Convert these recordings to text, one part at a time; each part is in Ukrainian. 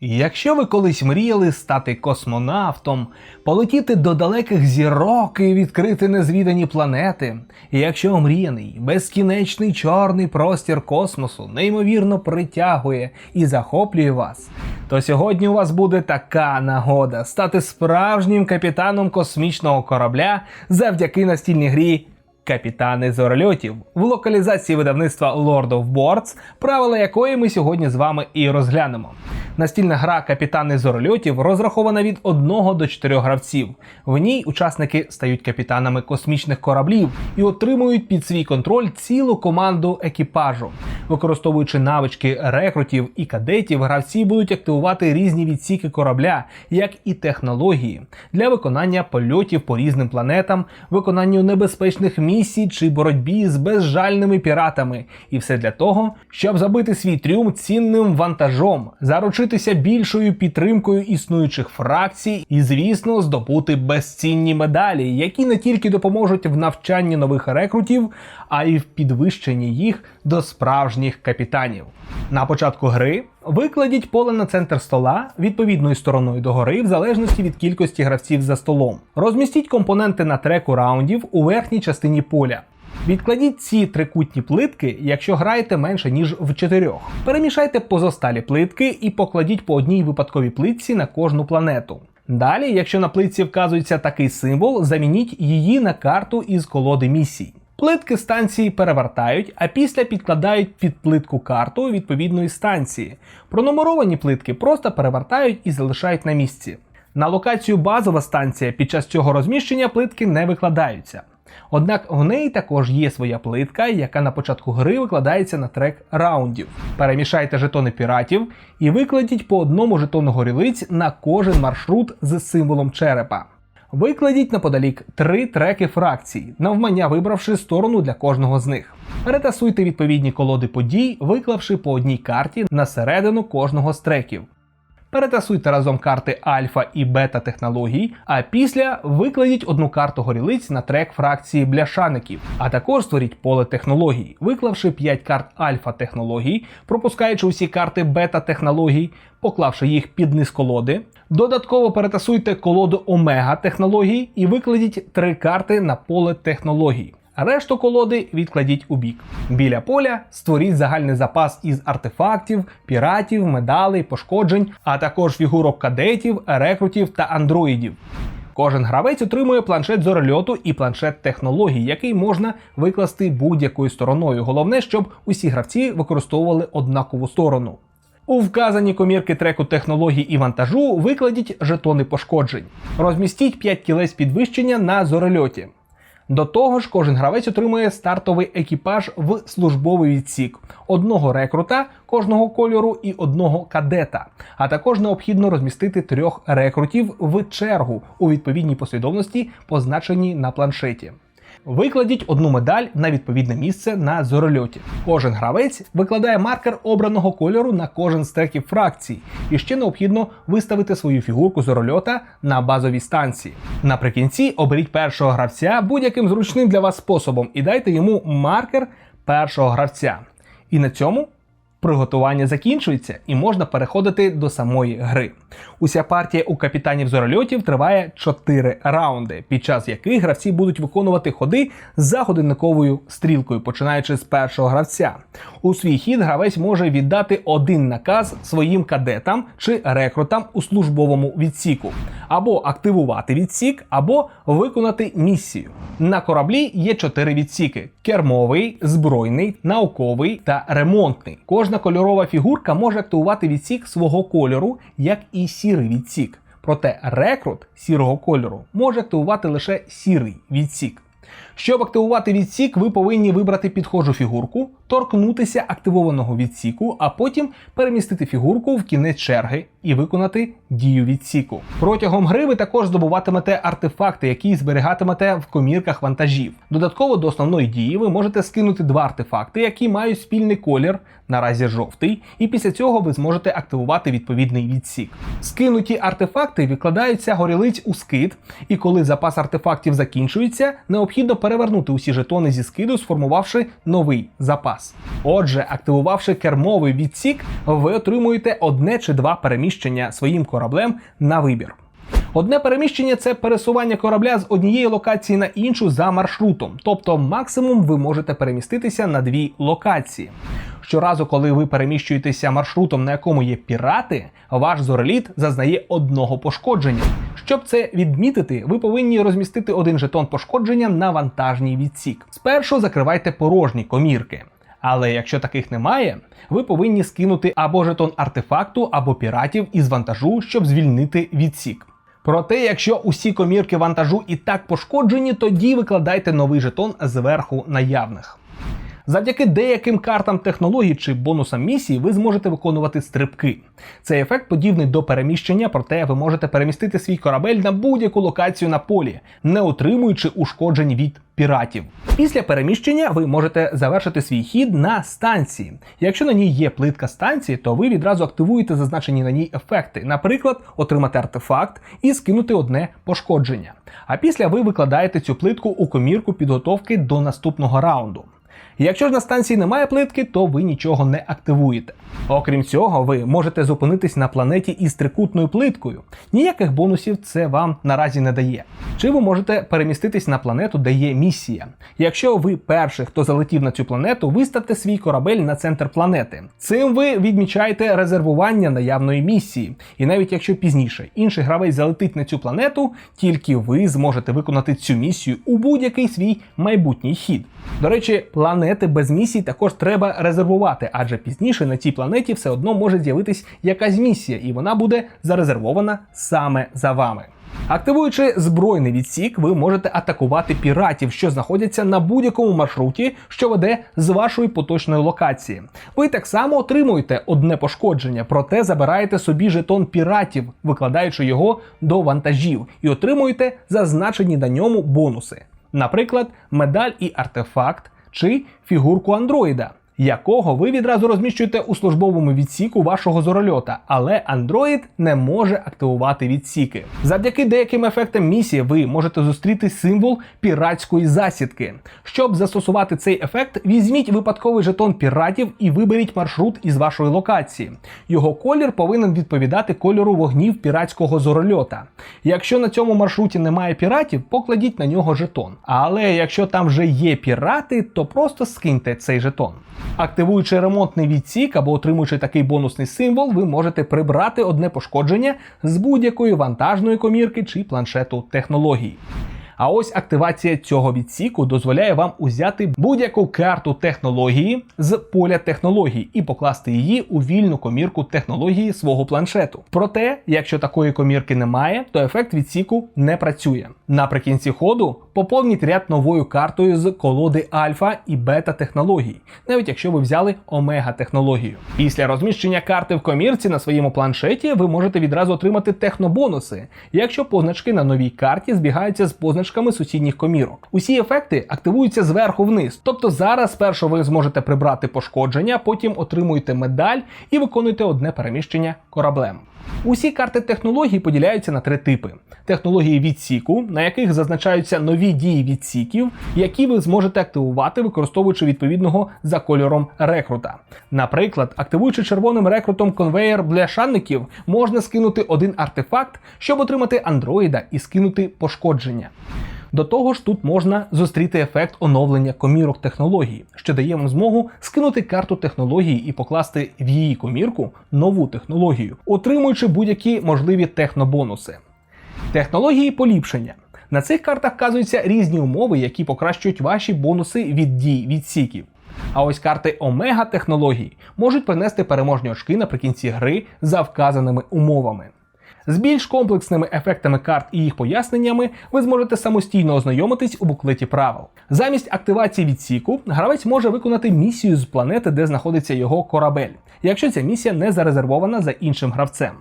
Якщо ви колись мріяли стати космонавтом, полетіти до далеких зірок і відкрити незвідані планети, і якщо омріяний, безкінечний чорний простір космосу неймовірно притягує і захоплює вас, то сьогодні у вас буде така нагода стати справжнім капітаном космічного корабля завдяки настільній грі Капітани зорольотів в локалізації видавництва Lord of Boards, правила якої ми сьогодні з вами і розглянемо. Настільна гра Капітани зорольотів розрахована від 1 до 4 гравців. В ній учасники стають капітанами космічних кораблів і отримують під свій контроль цілу команду екіпажу. Використовуючи навички рекрутів і кадетів, гравці будуть активувати різні відсіки корабля, як і технології, для виконання польотів по різним планетам, виконанню небезпечних місій чи боротьбі з безжальними піратами. І все для того, щоб забити свій трюм цінним вантажом, заручитися більшою підтримкою існуючих фракцій і, звісно, здобути безцінні медалі, які не тільки допоможуть в навчанні нових рекрутів, а й в підвищенні їх до справжніх капітанів. На початку гри викладіть поле на центр стола відповідною стороною догори, в залежності від кількості гравців за столом. Розмістіть компоненти на треку раундів у верхній частині поля. Відкладіть ці трикутні плитки, якщо граєте менше ніж в чотирьох. Перемішайте позосталі плитки і покладіть по одній випадковій плитці на кожну планету. Далі, якщо на плитці вказується такий символ, замініть її на карту із колоди місій. Плитки станції перевертають, а після підкладають під плитку карту відповідної станції. Пронумеровані плитки просто перевертають і залишають на місці. На локацію базова станція під час цього розміщення плитки не викладаються. Однак в неї також є своя плитка, яка на початку гри викладається на трек раундів. Перемішайте жетони піратів і викладіть по одному жетону горілиць на кожен маршрут з символом черепа. Викладіть неподалік три треки фракцій, навмання вибравши сторону для кожного з них. Перетасуйте відповідні колоди подій, виклавши по одній карті на середину кожного з треків. Перетасуйте разом карти альфа і бета технологій, а після викладіть одну карту горілиць на трек фракції бляшаників, а також створіть поле технологій, виклавши 5 карт альфа технологій, пропускаючи усі карти бета технологій, поклавши їх під низ колоди. Додатково перетасуйте колоду омега технологій і викладіть три карти на поле технологій. Решту колоди відкладіть у бік. Біля поля створіть загальний запас із артефактів, піратів, медалей, пошкоджень, а також фігурок кадетів, рекрутів та андроїдів. Кожен гравець отримує планшет зорольоту і планшет технологій, який можна викласти будь-якою стороною. Головне, щоб усі гравці використовували однакову сторону. У вказані комірки треку технологій і вантажу викладіть жетони пошкоджень. Розмістіть 5 кілець підвищення на зорольоті. До того ж, кожен гравець отримує стартовий екіпаж в службовий відсік, одного рекрута кожного кольору і одного кадета. А також необхідно розмістити трьох рекрутів в чергу у відповідній послідовності, позначеній на планшеті. Викладіть одну медаль на відповідне місце на зорольоті. Кожен гравець викладає маркер обраного кольору на кожен з треків фракцій, і ще необхідно виставити свою фігурку зорольота на базовій станції. Наприкінці оберіть першого гравця будь-яким зручним для вас способом і дайте йому маркер першого гравця. І на цьому приготування закінчується і можна переходити до самої гри. Уся партія у капітанів зорольотів триває 4 раунди, під час яких гравці будуть виконувати ходи за годинниковою стрілкою, починаючи з першого гравця. У свій хід гравець може віддати один наказ своїм кадетам чи рекрутам у службовому відсіку, або активувати відсік, або виконати місію. На кораблі є чотири відсіки: кермовий, збройний, науковий та ремонтний. Кожна кольорова фігурка може активувати відсік свого кольору, як і сірий відсік. Проте рекрут сірого кольору може активувати лише сірий відсік. Щоб активувати відсік, ви повинні вибрати підхожу фігурку, торкнутися активованого відсіку, а потім перемістити фігурку в кінець черги і виконати дію відсіку. Протягом гри ви також здобуватимете артефакти, які зберігатимете в комірках вантажів. Додатково до основної дії ви можете скинути два артефакти, які мають спільний колір, наразі жовтий, і після цього ви зможете активувати відповідний відсік. Скинуті артефакти викладаються горілиць у скид, і коли запас артефактів закінчується, необхідно перевернути усі жетони зі скиду, сформувавши новий запас. Отже, активувавши кермовий відсік, ви отримуєте одне чи два переміщення своїм кораблем на вибір. Одне переміщення це пересування корабля з однієї локації на іншу за маршрутом, тобто максимум ви можете переміститися на дві локації. Щоразу, коли ви переміщуєтеся маршрутом, на якому є пірати, ваш зореліт зазнає одного пошкодження. Щоб це відмітити, ви повинні розмістити один жетон пошкодження на вантажній відсік. Спершу закривайте порожні комірки. Але якщо таких немає, ви повинні скинути або жетон артефакту, або піратів із вантажу, щоб звільнити відсік. Проте, якщо усі комірки вантажу і так пошкоджені, тоді викладайте новий жетон зверху наявних. Завдяки деяким картам технологій чи бонусам місії ви зможете виконувати стрибки. Цей ефект подібний до переміщення, проте ви можете перемістити свій корабель на будь-яку локацію на полі, не отримуючи ушкоджень від піратів. Після переміщення ви можете завершити свій хід на станції. Якщо на ній є плитка станції, то ви відразу активуєте зазначені на ній ефекти, наприклад, отримати артефакт і скинути одне пошкодження. А після ви викладаєте цю плитку у комірку підготовки до наступного раунду. Якщо ж на станції немає плитки, то ви нічого не активуєте. Окрім цього, ви можете зупинитись на планеті із трикутною плиткою. Ніяких бонусів це вам наразі не дає. Чи ви можете переміститись на планету, де є місія? Якщо ви перший, хто залетів на цю планету, виставте свій корабель на центр планети. Цим ви відмічаєте резервування наявної місії. І навіть якщо пізніше інший гравець залетить на цю планету, тільки ви зможете виконати цю місію у будь-який свій майбутній хід. До речі, планети без місій також треба резервувати, адже пізніше на цій планеті все одно може з'явитись якась місія, і вона буде зарезервована саме за вами. Активуючи збройний відсік, ви можете атакувати піратів, що знаходяться на будь-якому маршруті, що веде з вашої поточної локації. Ви так само отримуєте одне пошкодження, проте забираєте собі жетон піратів, викладаючи його до вантажів, і отримуєте зазначені на ньому бонуси. Наприклад, медаль і артефакт чи фігурку андроїда, якого ви відразу розміщуєте у службовому відсіку вашого зорольота, але андроїд не може активувати відсіки. Завдяки деяким ефектам місії ви можете зустріти символ піратської засідки. Щоб застосувати цей ефект, візьміть випадковий жетон піратів і виберіть маршрут із вашої локації. Його колір повинен відповідати кольору вогнів піратського зорольота. Якщо на цьому маршруті немає піратів, покладіть на нього жетон. Але якщо там вже є пірати, то просто скиньте цей жетон. Активуючи ремонтний відсік або отримуючи такий бонусний символ, ви можете прибрати одне пошкодження з будь-якої вантажної комірки чи планшету технології. А ось активація цього відсіку дозволяє вам узяти будь-яку карту технології з поля технологій і покласти її у вільну комірку технології свого планшету. Проте, якщо такої комірки немає, то ефект відсіку не працює. Наприкінці ходу поповніть ряд новою картою з колоди альфа і бета технологій, навіть якщо ви взяли омега технологію. Після розміщення карти в комірці на своєму планшеті ви можете відразу отримати технобонуси, якщо позначки на новій карті збігаються з позначками сусідніх комірок. Усі ефекти активуються зверху вниз. Тобто зараз спершу ви зможете прибрати пошкодження, потім отримуєте медаль і виконуєте одне переміщення кораблем. Усі карти технологій поділяються на три типи: технології відсіку, на яких зазначаються нові дії відсіків, які ви зможете активувати, використовуючи відповідного за кольором рекрута. Наприклад, активуючи червоним рекрутом конвеєр бляшанників, можна скинути один артефакт, щоб отримати андроїда і скинути пошкодження. До того ж, тут можна зустріти ефект оновлення комірок технології, що дає вам змогу скинути карту технології і покласти в її комірку нову технологію, отримуючи будь-які можливі технобонуси. Технології поліпшення. На цих картах вказуються різні умови, які покращують ваші бонуси від дій відсіків. А ось карти Омега технологій можуть принести переможні очки наприкінці гри за вказаними умовами. З більш комплексними ефектами карт і їх поясненнями ви зможете самостійно ознайомитись у буклеті правил. Замість активації відсіку гравець може виконати місію з планети, де знаходиться його корабель, якщо ця місія не зарезервована за іншим гравцем.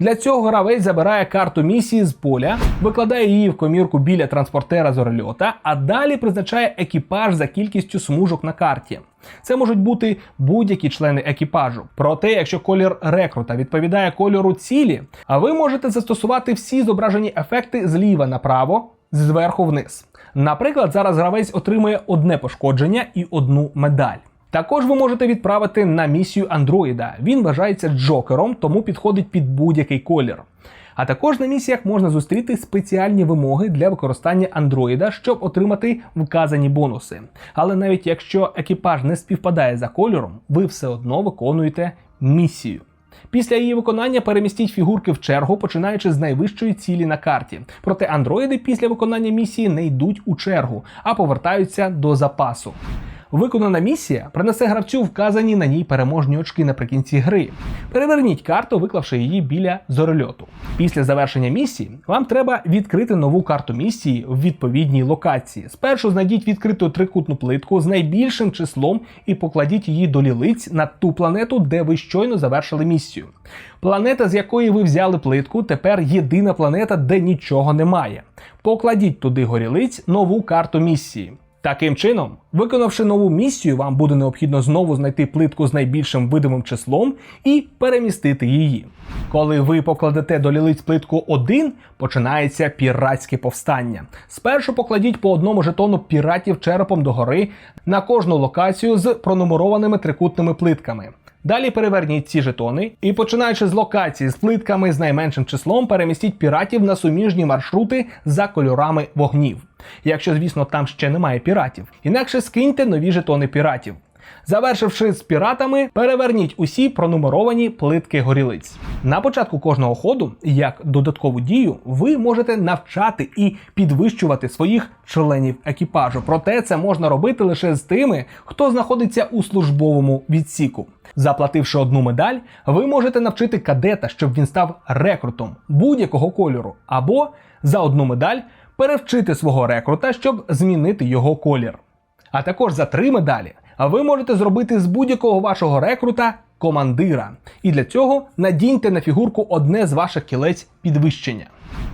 Для цього гравець забирає карту місії з поля, викладає її в комірку біля транспортера зорольота, а далі призначає екіпаж за кількістю смужок на карті. Це можуть бути будь-які члени екіпажу. Проте, якщо колір рекрута відповідає кольору цілі, а ви можете застосувати всі зображені ефекти зліва направо, зверху вниз. Наприклад, зараз гравець отримує одне пошкодження і одну медаль. Також ви можете відправити на місію андроїда. Він вважається джокером, тому підходить під будь-який колір. А також на місіях можна зустріти спеціальні вимоги для використання андроїда, щоб отримати вказані бонуси. Але навіть якщо екіпаж не співпадає за кольором, ви все одно виконуєте місію. Після її виконання перемістіть фігурки в чергу, починаючи з найвищої цілі на карті. Проте андроїди після виконання місії не йдуть у чергу, а повертаються до запасу. Виконана місія принесе гравцю вказані на ній переможні очки наприкінці гри. Переверніть карту, виклавши її біля зорольоту. Після завершення місії вам треба відкрити нову карту місії в відповідній локації. Спершу знайдіть відкриту трикутну плитку з найбільшим числом і покладіть її до лілиць на ту планету, де ви щойно завершили місію. Планета, з якої ви взяли плитку, тепер єдина планета, де нічого немає. Покладіть туди горілиць нову карту місії. Таким чином, виконавши нову місію, вам буде необхідно знову знайти плитку з найбільшим видимим числом і перемістити її. Коли ви покладете до лілиць плитку 1, починається піратське повстання. Спершу покладіть по одному жетону піратів черепом догори на кожну локацію з пронумерованими трикутними плитками. Далі переверніть ці жетони і, починаючи з локації з плитками з найменшим числом, перемістіть піратів на суміжні маршрути за кольорами вогнів. Якщо, звісно, там ще немає піратів. Інакше скиньте нові жетони піратів. Завершивши з піратами, переверніть усі пронумеровані плитки горілиць. На початку кожного ходу, як додаткову дію, ви можете навчати і підвищувати своїх членів екіпажу. Проте це можна робити лише з тими, хто знаходиться у службовому відсіку. Заплативши одну медаль, ви можете навчити кадета, щоб він став рекрутом будь-якого кольору, або за одну медаль перевчити свого рекрута, щоб змінити його колір. А також за три медалі ви можете зробити з будь-якого вашого рекрута командира. І для цього надіньте на фігурку одне з ваших кілець підвищення.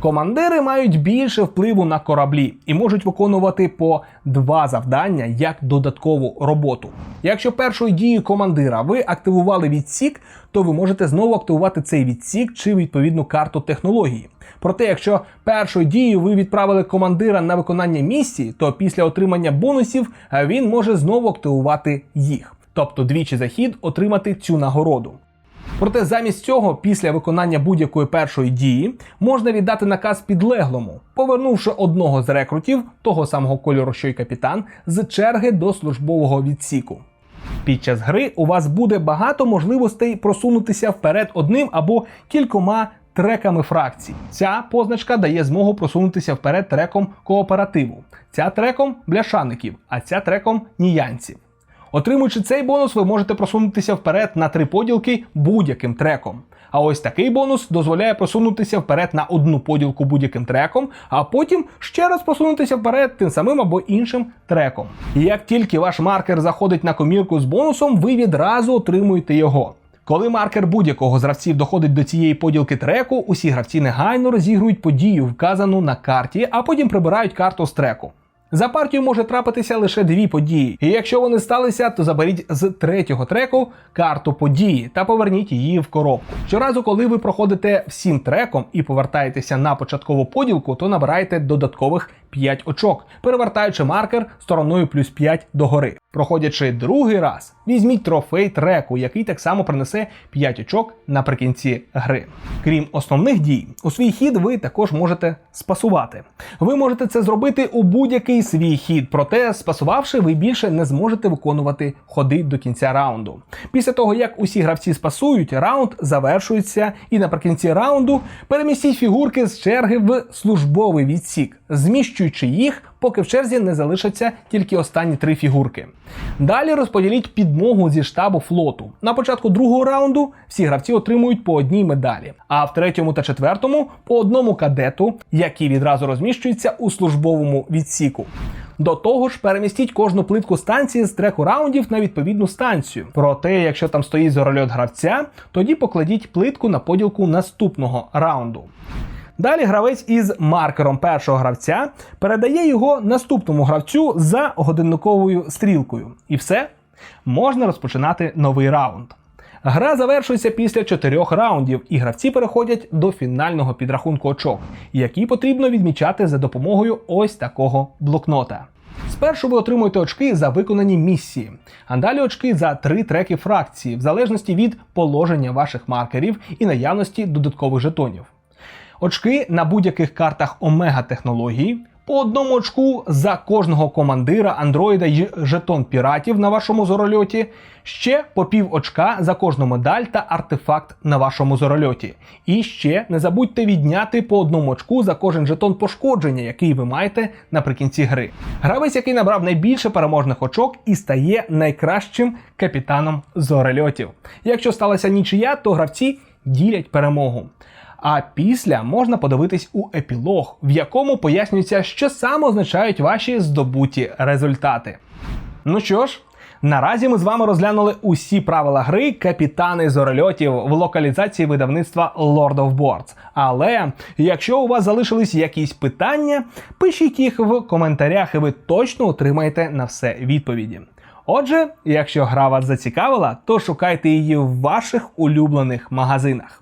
Командири мають більше впливу на кораблі і можуть виконувати по два завдання як додаткову роботу. Якщо першою дією командира ви активували відсік, то ви можете знову активувати цей відсік чи відповідну карту технології. Проте, якщо першою дією ви відправили командира на виконання місії, то після отримання бонусів е, він може знову активувати їх. Тобто двічі за хід отримати цю нагороду. Проте замість цього, після виконання будь-якої першої дії, можна віддати наказ підлеглому, повернувши одного з рекрутів, того самого кольору, що й капітан, з черги до службового відсіку. Під час гри у вас буде багато можливостей просунутися вперед одним або кількома треками фракцій. Ця позначка дає змогу просунутися вперед треком кооперативу, ця треком бляшаників, а ця треком ніянців. Отримуючи цей бонус, ви можете просунутися вперед на три поділки будь-яким треком. А ось такий бонус дозволяє просунутися вперед на одну поділку будь-яким треком, а потім ще раз просунутися вперед тим самим або іншим треком. І як тільки ваш маркер заходить на комірку з бонусом, ви відразу отримуєте його. Коли маркер будь-якого з гравців доходить до цієї поділки треку, усі гравці негайно розігрують подію, вказану на карті, а потім прибирають карту з треку. За партію може трапитися лише дві події, і якщо вони сталися, то заберіть з третього треку карту події та поверніть її в коробку. Щоразу, коли ви проходите всім треком і повертаєтеся на початкову поділку, то набираєте додаткових 5 очок, перевертаючи маркер стороною плюс 5 догори. Проходячи другий раз, візьміть трофей треку, який так само принесе 5 очок наприкінці гри. Крім основних дій, у свій хід ви також можете спасувати. Ви можете це зробити у будь-який свій хід, проте спасувавши, ви більше не зможете виконувати ходи до кінця раунду. Після того, як усі гравці спасують, раунд завершується, і наприкінці раунду перемістіть фігурки з черги в службовий відсік, зміщуючи їх поки в черзі не залишаться тільки останні три фігурки. Далі розподіліть підмогу зі штабу флоту. На початку другого раунду всі гравці отримують по одній медалі, а в третьому та четвертому по одному кадету, які відразу розміщуються у службовому відсіку. До того ж, перемістіть кожну плитку станції з треку раундів на відповідну станцію. Проте, якщо там стоїть зорольот гравця, тоді покладіть плитку на поділку наступного раунду. Далі гравець із маркером першого гравця передає його наступному гравцю за годинниковою стрілкою. І все можна розпочинати новий раунд. Гра завершується після чотирьох раундів, і гравці переходять до фінального підрахунку очок, які потрібно відмічати за допомогою ось такого блокнота. Спершу ви отримуєте очки за виконані місії, а далі очки за три треки фракції, в залежності від положення ваших маркерів і наявності додаткових жетонів. Очки на будь-яких картах Омега технології, по одному очку за кожного командира, андроїда й жетон піратів на вашому зорольоті, ще по пів очка за кожну медаль та артефакт на вашому зорольоті. І ще не забудьте відняти по одному очку за кожен жетон пошкодження, який ви маєте наприкінці гри. Гравець, який набрав найбільше переможних очок і стає найкращим капітаном зорольотів. Якщо сталася нічия, то гравці ділять перемогу. А після можна подивитись у епілог, в якому пояснюється, що саме означають ваші здобуті результати. Ну що ж, наразі ми з вами розглянули усі правила гри капітани зорольотів в локалізації видавництва Lord of Boards. Але якщо у вас залишились якісь питання, пишіть їх в коментарях, і ви точно отримаєте на все відповіді. Отже, якщо гра вас зацікавила, то шукайте її в ваших улюблених магазинах.